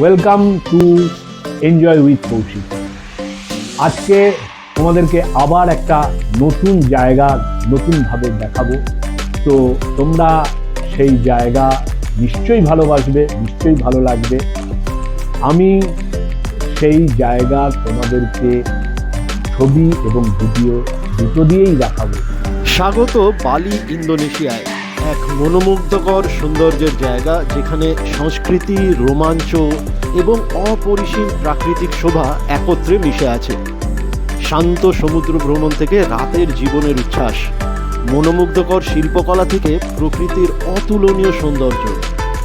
Welcome to enjoy with Koushik আজকে তোমাদেরকে আবার একটা নতুন জায়গা নতুনভাবে দেখাবো। তো তোমরা সেই জায়গা নিশ্চয়ই ভালোবাসবে, নিশ্চয়ই ভালো লাগবে। আমি সেই জায়গা তোমাদেরকে ছবি এবং ভিডিও দুটো দিয়েই দেখাবো। স্বাগত বালি ইন্দোনেশিয়ায়, এক মনোমুগ্ধকর সৌন্দর্যের জায়গা যেখানে সংস্কৃতি, রোমাঞ্চ এবং অপরিসীম প্রাকৃতিক শোভা একত্রে মিশে আছে। শান্ত সমুদ্র ভ্রমণ থেকে রাতের জীবনের উচ্ছ্বাস, মনোমুগ্ধকর শিল্পকলা থেকে প্রকৃতির অতুলনীয় সৌন্দর্য,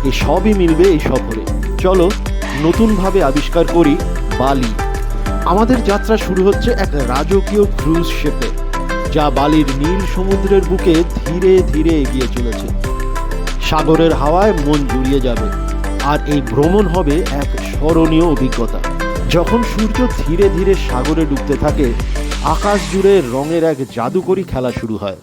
এ সবই মিলবে এই সফরে। চলো, নতুনভাবে আবিষ্কার করি বালি। আমাদের যাত্রা শুরু হচ্ছে এক রাজকীয় ক্রুজ শেপে, যা বালির নীল সমুদ্রের বুকে ধীরে ধীরে এগিয়ে চলেছে। সাগরের হাওয়ায় মন জুড়িয়ে যাবে। আর এই ভ্রমণ হবে এক স্মরণীয় অভিজ্ঞতা। যখন সূর্য ধীরে ধীরে সাগরে ডুবতে থাকে, আকাশ জুড়ে রঙের এক জাদুকরী খেলা শুরু হয়।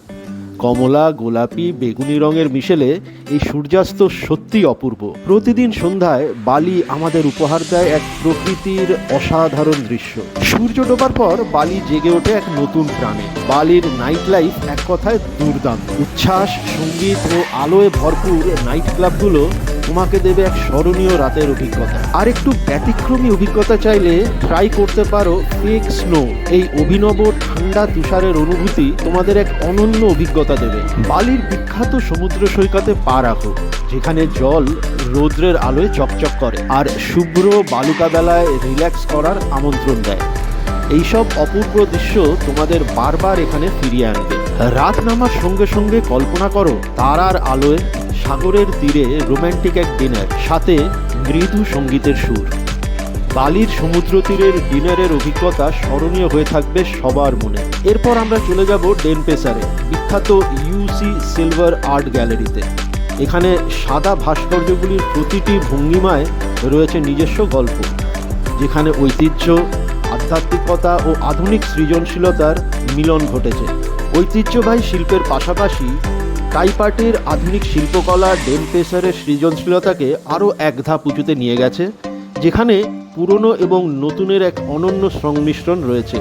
কমলা, গোলাপি, বেগুনি রঙের মিশেলে এই সূর্যাস্ত সত্যি অপূর্ব। প্রতিদিন সন্ধ্যায় বালি আমাদের উপহার দেয় এক প্রকৃতির অসাধারণ দৃশ্য। সূর্য ডোবার পর বালি জেগে ওঠে এক নতুন প্রাণে। বালির নাইট লাইফ এক কথায় দুর্দান্ত। উচ্ছ্বাস, সংগীত ও আলোয় ভরপুর নাইট ক্লাবগুলো তোমাকে দেবে এক স্মরণীয় রাতের অভিজ্ঞতা। আর একটু ব্যতিক্রমী অভিজ্ঞতা চাইলে ট্রাই করতে পারো ফেক স্নো এই অভিনব ঠান্ডা তুষারের অনুভূতি তোমাদের এক অনন্য অভিজ্ঞতা দেবে। বালির বিখ্যাত সমুদ্র সৈকতে পা রাখো, যেখানে জল রৌদ্রের আলোয় চকচক করে আর শুভ্র বালুকা বেলায় রিল্যাক্স করার আমন্ত্রণ দেয়। এইসব অপূর্ব দৃশ্য তোমাদের বারবার এখানে ফিরিয়ে আনবে। রাত নামার সঙ্গে সঙ্গে কল্পনা করো, তারার আলোয় সাগরের তীরে রোম্যান্টিক এক ডিনার, সাথে মৃদু সঙ্গীতের সুর। বালির সমুদ্র তীরের ডিনারের অভিজ্ঞতা স্মরণীয় হয়ে থাকবে সবার মনে। এরপর আমরা চলে যাব ডেনপেসারে, বিখ্যাত ইউসি সিলভার আর্ট গ্যালারিতে এখানে সাদা ভাস্কর্যগুলির প্রতিটি ভঙ্গিমায় রয়েছে নিজস্ব গল্প, যেখানে ঐতিহ্য, আধ্যাত্মিকতা ও আধুনিক সৃজনশীলতার মিলন ঘটেছে। ঐতিহ্যবাহী শিল্পের পাশাপাশি টাইপার্টির আধুনিক শিল্পকলা ডেনপেসারের সৃজনশীলতাকে আরও এক ধাপ উঁচুতে নিয়ে গেছে, যেখানে পুরনো এবং নতুনের এক অনন্য সংমিশ্রণ রয়েছে।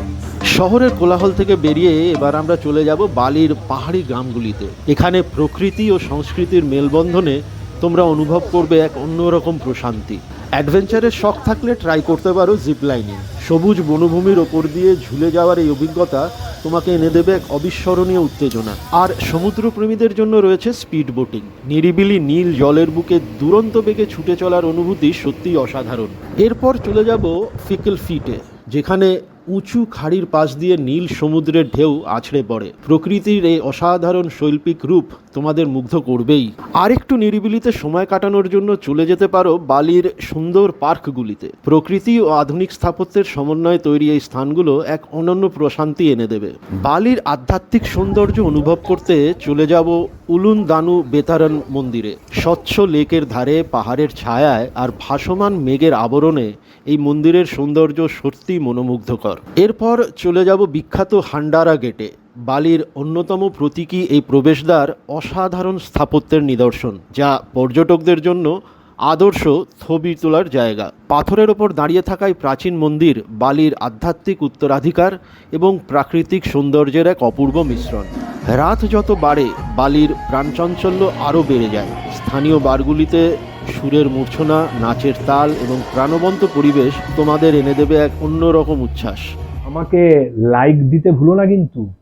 শহরের কোলাহল থেকে বেরিয়ে এবার আমরা চলে যাব বালির পাহাড়ি গ্রামগুলিতে। এখানে প্রকৃতি ও সংস্কৃতির মেলবন্ধনে তোমরা অনুভব করবে এক অন্যরকম প্রশান্তি। অ্যাডভেঞ্চারের শখ থাকলে ট্রাই করতে পারো জিপ লাইনিং সবুজ বনভূমির ওপর দিয়ে ঝুলে যাওয়ার এই অভিজ্ঞতা তোমাকে এনে দেবে এক অবিস্মরণীয় উত্তেজনা। আর সমুদ্রপ্রেমীদের জন্য রয়েছে স্পিড বোটিং। নিরিবিলি নীল জলের বুকে দুরন্ত বেগে ছুটে চলার অনুভূতি সত্যিই অসাধারণ। এরপর চলে যাব ফিকল ফিটে, যেখানে উঁচু খাড়ির পাশ দিয়ে নীল সমুদ্রের ঢেউ আছড়ে পড়ে। প্রকৃতির এই অসাধারণ শৈল্পিক রূপ তোমাদের মুগ্ধ করবেই। আর একটু নিরিবিলিতে সময় কাটানোর জন্য চলে যেতে পারো বালির সুন্দর পার্কগুলিতে। প্রকৃতি ও আধুনিক স্থাপত্যের সমন্বয়ে তৈরি এই স্থানগুলো এক অনন্য প্রশান্তি এনে দেবে। বালির আধ্যাত্মিক সৌন্দর্য অনুভব করতে চলে যাব উলুন দানু বেতারন মন্দিরে। স্বচ্ছ লেকের ধারে, পাহাড়ের ছায়ায় আর ভাসমান মেঘের আবরণে এই মন্দিরের সৌন্দর্য সত্যি মনোমুগ্ধকর। এরপর চলে যাব বিখ্যাত হান্ডারা গেটে। বালির অন্যতম প্রতীকী এই প্রবেশদ্বার অসাধারণ স্থাপত্যের নিদর্শন, যা পর্যটকদের জন্য আদর্শ ছবি তোলার জায়গা। পাথরের ওপর দাঁড়িয়ে থাকায় প্রাচীন মন্দির, বালির আধ্যাত্মিক উত্তরাধিকার এবং প্রাকৃতিক সৌন্দর্যের এক অপূর্ব মিশ্রণ। রাত যত বাড়ে, বালির প্রাণচাঞ্চল্য আরও বেড়ে যায়। স্থানীয় বারগুলিতে সুরের মূর্ছনা, নাচের তাল এবং প্রাণবন্ত পরিবেশ তোমাদের এনে দেবে এক অন্যরকম উচ্ছ্বাস। আমাকে লাইক দিতে ভুলো না কিন্তু।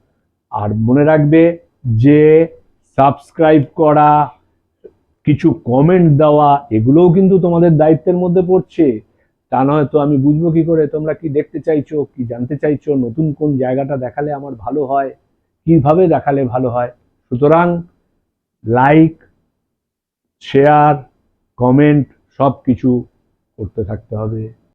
আর মনে রাখবে যে সাবস্ক্রাইব করা কিছু কমেন্ট দেওয়া, এগুলোও কিন্তু তোমাদের দায়িত্বের মধ্যে পড়ছে। তা নয় তো আমি বুঝব কি করে, তোমরা কি দেখতে চাইছো, কি জানতে চাইছো, নতুন কোন জায়গাটা দেখালে আমার ভালো হয়, কীভাবে দেখালে ভালো হয়? সুতরাং লাইক শেয়ার কমেন্ট সব কিছু করতে থাকতে হবে।